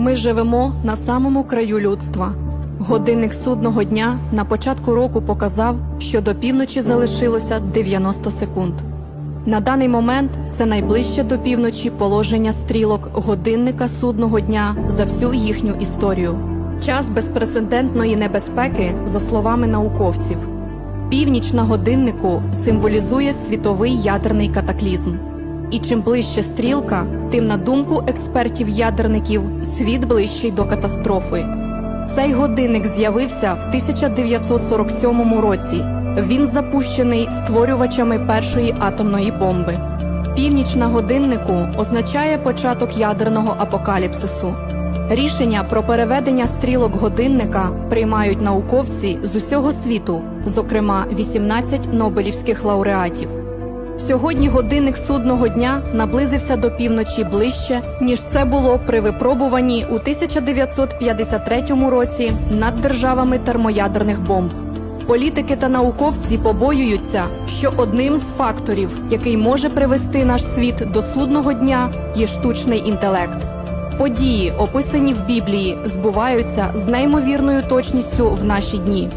Ми живемо на самому краю людства. Годинник судного дня на початку року показав, що до півночі залишилося 90 секунд. На даний момент це найближче до півночі положення стрілок годинника судного дня за всю їхню історію. Час безпрецедентної небезпеки, за словами науковців. Північ на годиннику символізує світовий ядерний катаклізм. І чим ближче стрілка, тим, на думку експертів-ядерників, світ ближчий до катастрофи. Цей годинник з'явився в 1947 році. Він запущений створювачами першої атомної бомби. Північ на годиннику означає початок ядерного апокаліпсису. Рішення про переведення стрілок годинника приймають науковці з усього світу, зокрема 18 нобелівських лауреатів. Сьогодні годинник судного дня наблизився до півночі ближче, ніж це було при випробуванні у 1953 році над державами термоядерних бомб. Політики та науковці побоюються, що одним з факторів, який може привести наш світ до судного дня, є штучний інтелект. Події, описані в Біблії, збуваються з неймовірною точністю в наші дні.